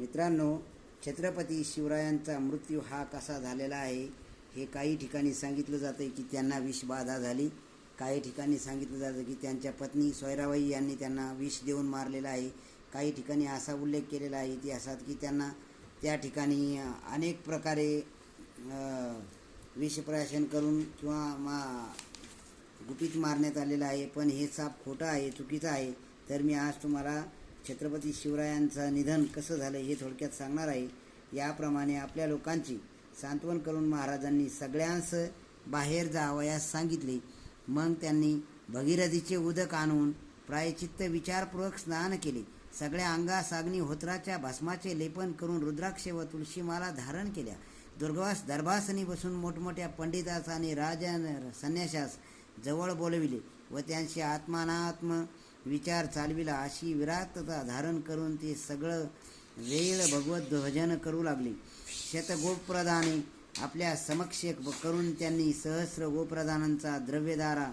मित्रांनो छत्रपती शिवरायांचा मृत्यू हा कसा झालेला आहे हे काही ठिकाणी सांगितलं जातं की त्यांना विषबाधा झाली. काही ठिकाणी सांगितलं जातं की त्यांच्या पत्नी सोयराबाई यांनी त्यांना विष देऊन मारलेलं आहे. काही ठिकाणी असा उल्लेख केलेला आहे इतिहासात की त्यांना त्या ठिकाणी अनेक प्रकारे विषप्राशन करून किंवा मा गुपित मारण्यात आलेलं आहे. पण हे साप खोटं आहे चुकीचं आहे. तर मी आज तुम्हाला छत्रपती शिवरायांचं निधन कसं झालं हे थोडक्यात सांगणार आहे. याप्रमाणे आपल्या लोकांची सांत्वन करून महाराजांनी सगळ्यांस बाहेर जावयास सांगितले. मग त्यांनी भगीरथीचे उदक आणून प्रायचित्त विचारपूर्वक स्नान केले. सगळ्या अंगास अग्नी होत्राच्या भस्माचे लेपन करून रुद्राक्ष व तुळशीमाला धारण केल्या. दुर्गवास दरभासनी बसून मोठमोठ्या पंडितास आणि राजा संन्याशास जवळ बोलविले व त्यांशी आत्मानात्म विचार चालविला अशी विराटता धारण करून ते सगळं वेळ भगवत भजन करू लागले. शतगोप्रधाने आपल्या समक्ष करून त्यांनी सहस्र गोप्रधानांचा द्रव्यदारा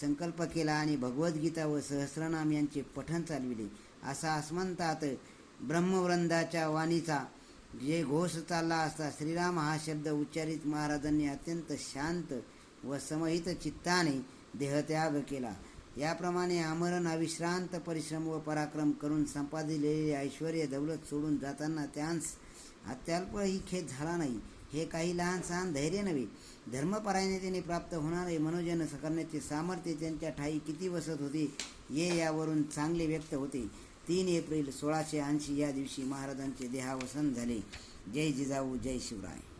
संकल्प केला आणि भगवद्गीता व सहस्रनाम यांचे पठण चालविले. असा अस्मंतात ब्रह्मवृंदाच्या वाणीचा जे घोष चालला असता श्रीराम हा शब्द उच्चारित महाराजांनी अत्यंत शांत व समहित चित्ताने देहत्याग केला. याप्रमाणे आमरण अविश्रांत परिश्रम व पराक्रम करून संपादिलेले ऐश्वर दौलत सोडून जाताना त्यांस अत्यल्प ही खेद झाला नाही. हे काही लहान सहान धैर्य नव्हे. धर्मपरायणतेने प्राप्त होणारे मनोजन करण्याचे सामर्थ्य त्यांच्या ठाई किती वसत होते हे यावरून चांगले व्यक्त होते. तीन एप्रिल सोळाशे ऐंशी या दिवशी महाराजांचे देहावसन झाले. जय जिजाऊ जय शिवराय.